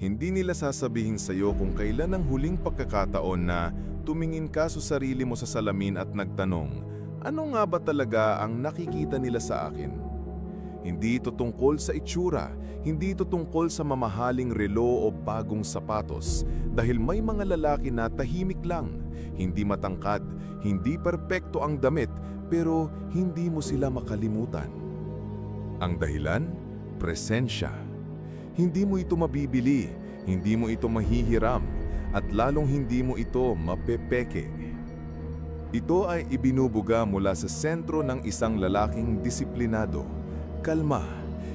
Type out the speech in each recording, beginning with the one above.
Hindi nila sasabihin sa'yo kung kailan ang huling pagkakataon na tumingin ka sa sarili mo sa salamin at nagtanong, ano nga ba talaga ang nakikita nila sa akin? Hindi ito tungkol sa itsura, hindi ito tungkol sa mamahaling relo o bagong sapatos dahil may mga lalaki na tahimik lang, hindi matangkad, hindi perpekto ang damit pero hindi mo sila makalimutan. Ang dahilan? Presensya. Hindi mo ito mabibili, hindi mo ito mahihiram, at lalong hindi mo ito mapepeke. Ito ay ibinubuga mula sa sentro ng isang lalaking disiplinado. Kalma,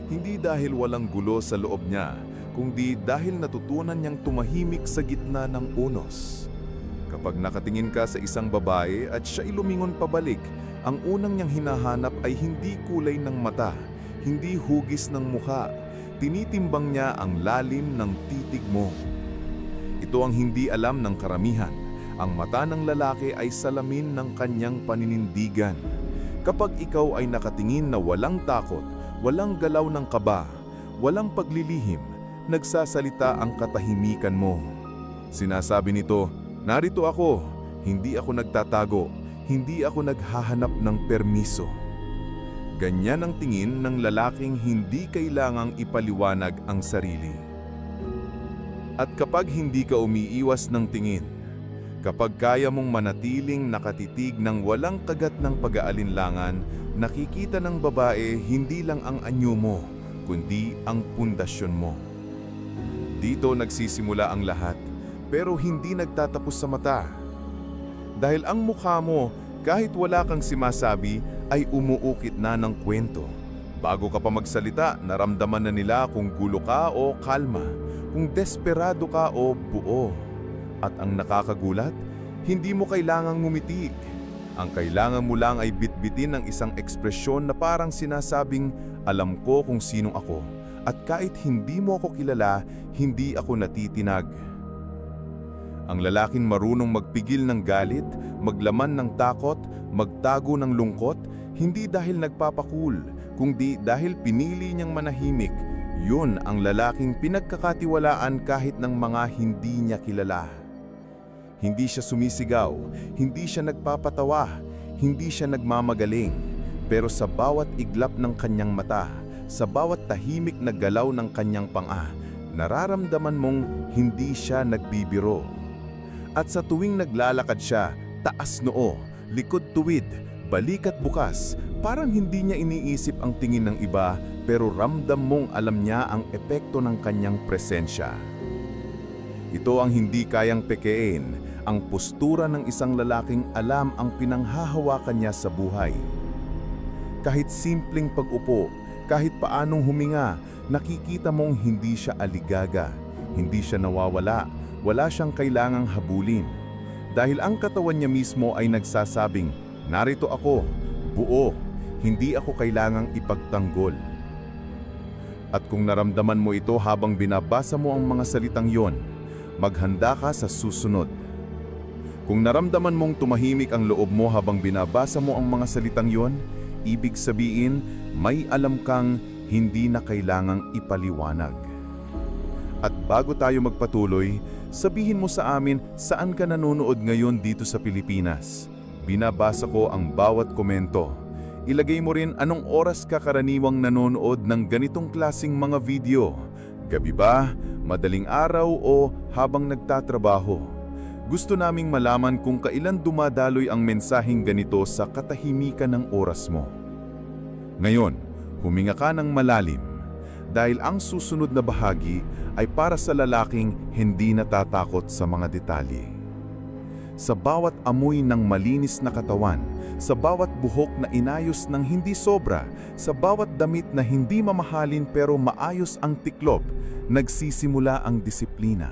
hindi dahil walang gulo sa loob niya, kundi dahil natutunan niyang tumahimik sa gitna ng unos. Kapag nakatingin ka sa isang babae at siya ilumingon pabalik, ang unang niyang hinahanap ay hindi kulay ng mata, hindi hugis ng mukha, tinitimbang niya ang lalim ng titig mo. Ito ang hindi alam ng karamihan. Ang mata ng lalaki ay salamin ng kanyang paninindigan. Kapag ikaw ay nakatingin na walang takot, walang galaw ng kaba, walang paglilihim, nagsasalita ang katahimikan mo. Sinasabi nito, narito ako, hindi ako nagtatago, hindi ako naghahanap ng permiso. Ganyan ang tingin ng lalaking hindi kailangang ipaliwanag ang sarili. At kapag hindi ka umiiwas ng tingin, kapag kaya mong manatiling nakatitig ng walang kagat ng pag-aalinlangan, nakikita ng babae hindi lang ang anyo mo, kundi ang pundasyon mo. Dito nagsisimula ang lahat, pero hindi nagtatapos sa mata. Dahil ang mukha mo, kahit wala kang simasabi, ay umuukit na ng kwento. Bago ka pa magsalita, naramdaman na nila kung gulo ka o kalma, kung desperado ka o buo. At ang nakakagulat, hindi mo kailangang ngumiti. Ang kailangan mo lang ay bitbitin ng isang ekspresyon na parang sinasabing, alam ko kung sinong ako. At kahit hindi mo ako kilala, hindi ako natitinag. Ang lalaking marunong magpigil ng galit, maglaman ng takot, magtago ng lungkot, hindi dahil nagpapakul, kundi dahil pinili niyang manahimik. Yun ang lalaking pinagkakatiwalaan kahit ng mga hindi niya kilala. Hindi siya sumisigaw, hindi siya nagpapatawa, hindi siya nagmamagaling. Pero sa bawat iglap ng kanyang mata, sa bawat tahimik na galaw ng kanyang panga, nararamdaman mong hindi siya nagbibiro. At sa tuwing naglalakad siya, taas noo, likod tuwid, balikat bukas, parang hindi niya iniisip ang tingin ng iba pero ramdam mong alam niya ang epekto ng kanyang presensya. Ito ang hindi kayang pekein, ang postura ng isang lalaking alam ang pinanghahawakan niya sa buhay. Kahit simpleng pag-upo, kahit paanong huminga, nakikita mong hindi siya aligaga, hindi siya nawawala, wala siyang kailangang habulin. Dahil ang katawan niya mismo ay nagsasabing, narito ako, buo, hindi ako kailangang ipagtanggol. At kung naramdaman mo ito habang binabasa mo ang mga salitang yon, maghanda ka sa susunod. Kung naramdaman mong tumahimik ang loob mo habang binabasa mo ang mga salitang yon, ibig sabihin may alam kang hindi na kailangang ipaliwanag. At bago tayo magpatuloy, sabihin mo sa amin saan ka nanonood ngayon dito sa Pilipinas. Binabasa ko ang bawat komento. Ilagay mo rin anong oras ka karaniwang nanonood ng ganitong klasing mga video. Gabi ba, madaling araw o habang nagtatrabaho. Gusto naming malaman kung kailan dumadaloy ang mensaheng ganito sa katahimikan ng oras mo. Ngayon, huminga ka ng malalim dahil ang susunod na bahagi ay para sa lalaking hindi natatakot sa mga detalye. Sa bawat amoy ng malinis na katawan, sa bawat buhok na inayos ng hindi sobra, sa bawat damit na hindi mamahalin pero maayos ang tiklop, nagsisimula ang disiplina.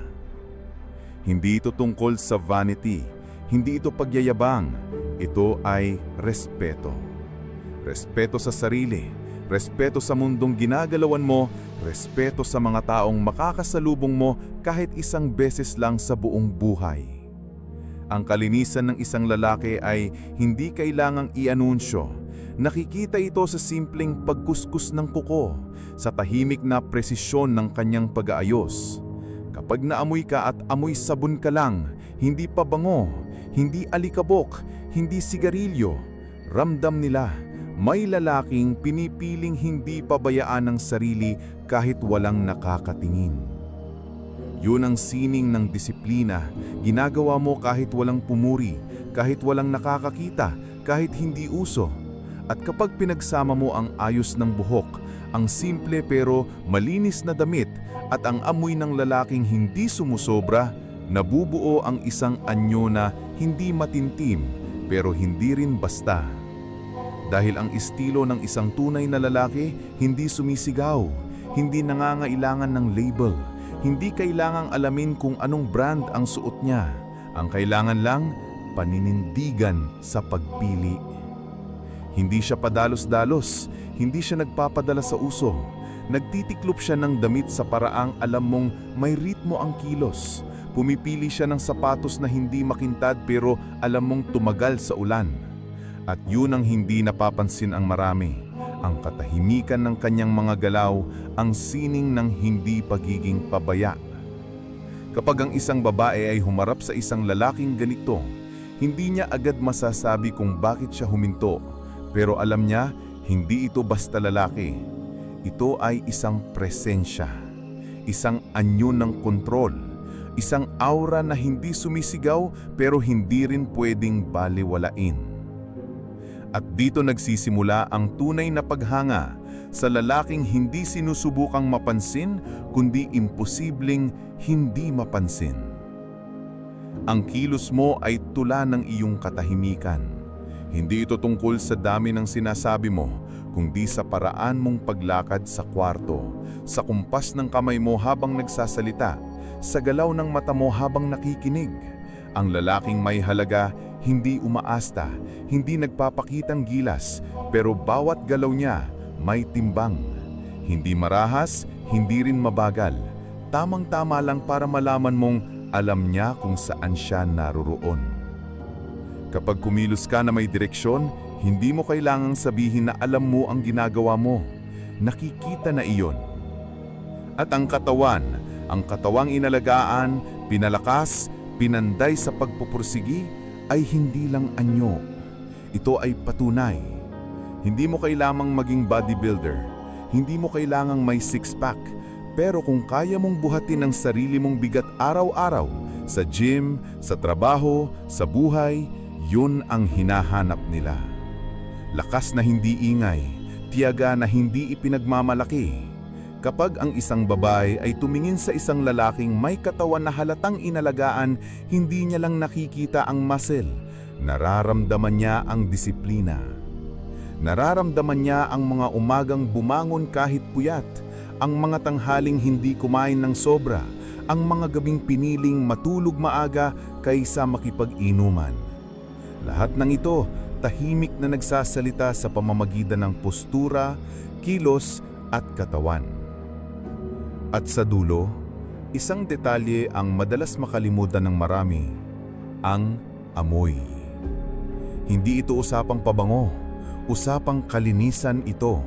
Hindi ito tungkol sa vanity, hindi ito pagyayabang, ito ay respeto. Respeto sa sarili, respeto sa mundong ginagalawan mo, respeto sa mga taong makakasalubong mo kahit isang beses lang sa buong buhay. Ang kalinisan ng isang lalaki ay hindi kailangang i-anunsyo. Nakikita ito sa simpleng pagkuskus ng kuko, sa tahimik na presisyon ng kanyang pag-aayos. Kapag naamoy ka at amoy sabon ka lang, hindi pa bango, hindi alikabok, hindi sigarilyo, ramdam nila may lalaking pinipiling hindi pabayaan ng sarili kahit walang nakakatingin. Yun ang sining ng disiplina, ginagawa mo kahit walang pumuri, kahit walang nakakakita, kahit hindi uso. At kapag pinagsama mo ang ayos ng buhok, ang simple pero malinis na damit at ang amoy ng lalaking hindi sumusobra, nabubuo ang isang anyo na hindi matintim pero hindi rin basta. Dahil ang estilo ng isang tunay na lalaki hindi sumisigaw, hindi nangangailangan ng label, hindi kailangang alamin kung anong brand ang suot niya. Ang kailangan lang, paninindigan sa pagpili. Hindi siya padalos-dalos, hindi siya nagpapadala sa uso. Nagtitiklop siya ng damit sa paraang alam mong may ritmo ang kilos. Pumipili siya ng sapatos na hindi makintad pero alam mong tumagal sa ulan. At yun ang hindi napapansin ang marami. Ang katahimikan ng kanyang mga galaw, ang sining ng hindi pagiging pabaya. Kapag ang isang babae ay humarap sa isang lalaking ganito, hindi niya agad masasabi kung bakit siya huminto. Pero alam niya, hindi ito basta lalaki. Ito ay isang presensya, isang anyo ng kontrol, isang aura na hindi sumisigaw pero hindi rin pwedeng baliwalain. At dito nagsisimula ang tunay na paghanga sa lalaking hindi sinusubukang mapansin kundi imposibleng hindi mapansin. Ang kilos mo ay tula ng iyong katahimikan. Hindi ito tungkol sa dami ng sinasabi mo, kundi sa paraan mong paglakad sa kwarto, sa kumpas ng kamay mo habang nagsasalita, sa galaw ng mata mo habang nakikinig. Ang lalaking may halaga, hindi umaasta, hindi nagpapakitang gilas, pero bawat galaw niya may timbang. Hindi marahas, hindi rin mabagal. Tamang-tama lang para malaman mong alam niya kung saan siya naroroon. Kapag kumilos ka na may direksyon, hindi mo kailangang sabihin na alam mo ang ginagawa mo. Nakikita na iyon. At ang katawan, ang katawang inalagaan, pinalakas, pinanday sa pagpupursigi ay hindi lang anyo. Ito ay patunay. Hindi mo kailangang maging bodybuilder. Hindi mo kailangang may six-pack. Pero kung kaya mong buhatin ang sarili mong bigat araw-araw, sa gym, sa trabaho, sa buhay, yun ang hinahanap nila. Lakas na hindi ingay, tiyaga na hindi ipinagmamalaki. Kapag ang isang babae ay tumingin sa isang lalaking may katawan na halatang inalagaan, hindi niya lang nakikita ang muscle, nararamdaman niya ang disiplina. Nararamdaman niya ang mga umagang bumangon kahit puyat, ang mga tanghaling hindi kumain ng sobra, ang mga gabing piniling matulog maaga kaysa makipag-inuman. Lahat ng ito, tahimik na nagsasalita sa pamamagitan ng postura, kilos at katawan. At sa dulo, isang detalye ang madalas makalimutan ng marami, ang amoy. Hindi ito usapang pabango, usapang kalinisan ito.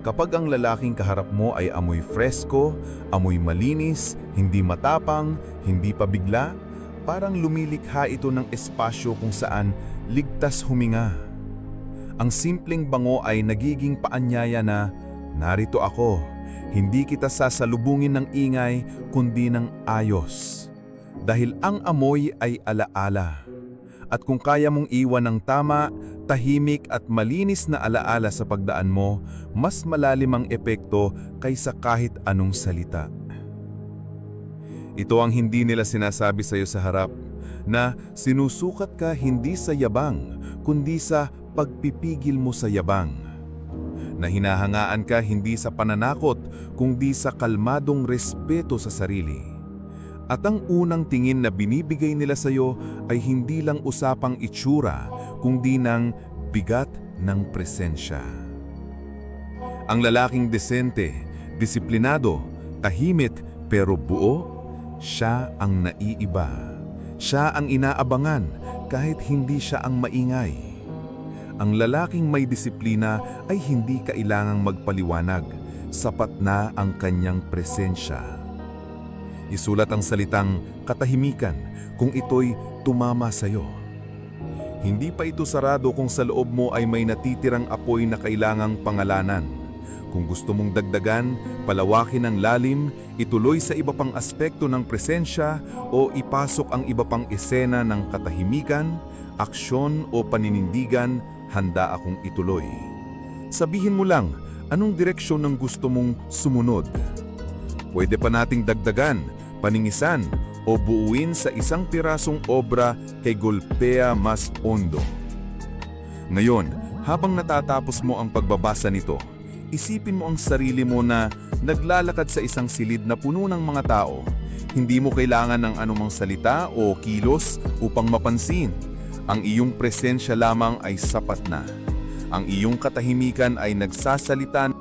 Kapag ang lalaking kaharap mo ay amoy fresko, amoy malinis, hindi matapang, hindi pabigla, parang lumilikha ito ng espasyo kung saan ligtas huminga. Ang simpleng bango ay nagiging paanyaya na, narito ako, hindi kita sasalubungin ng ingay kundi ng ayos. Dahil ang amoy ay alaala. At kung kaya mong iwan ng tama, tahimik at malinis na alaala sa pagdaan mo, mas malalim ang epekto kaysa kahit anong salita. Ito ang hindi nila sinasabi sa iyo sa harap, na sinusukat ka hindi sa yabang, kundi sa pagpipigil mo sa yabang. Na hinahangaan ka hindi sa pananakot, kundi sa kalmadong respeto sa sarili. At ang unang tingin na binibigay nila sa iyo ay hindi lang usapang itsura, kundi ng bigat ng presensya. Ang lalaking desente, disiplinado, tahimik pero buo, siya ang naiiba. Siya ang inaabangan kahit hindi siya ang maingay. Ang lalaking may disiplina ay hindi kailangang magpaliwanag, sapat na ang kanyang presensya. Isulat ang salitang katahimikan kung ito'y tumama sa'yo. Hindi pa ito sarado kung sa loob mo ay may natitirang apoy na kailangang pangalanan. Kung gusto mong dagdagan, palawakin ang lalim, ituloy sa iba pang aspekto ng presensya o ipasok ang iba pang esena ng katahimikan, aksyon o paninindigan, handa akong ituloy. Sabihin mo lang, anong direksyon ng gusto mong sumunod? Pwede pa nating dagdagan, paningisan, o buuin sa isang pirasong obra kay golpea mas ondo. Ngayon, habang natatapos mo ang pagbabasa nito, isipin mo ang sarili mo na naglalakad sa isang silid na puno ng mga tao. Hindi mo kailangan ng anumang salita o kilos upang mapansin. Ang iyong presensya lamang ay sapat na. Ang iyong katahimikan ay nagsasalita